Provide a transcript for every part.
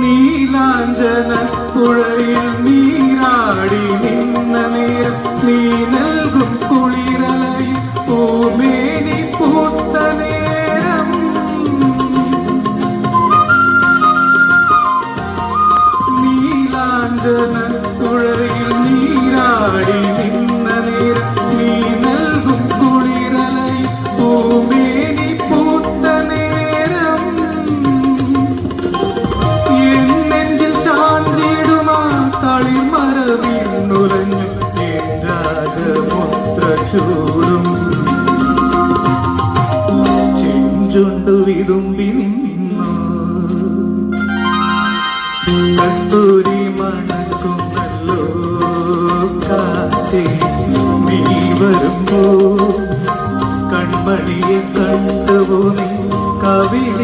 நீலாஞ்சன குழையில் நீராடி நின்ன நேரம் நீன തുമ്പി കസ്തൂരി മണക്കും കൺമണിയെ കണ്ടുവോ കവിത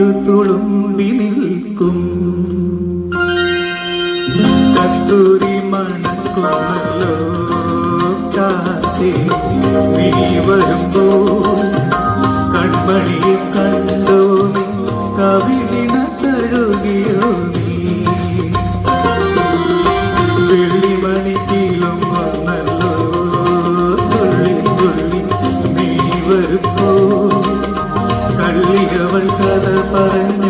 തിരുത്തുളുമ്പി നിൽക്കും അവൾ കഥ പറഞ്ഞു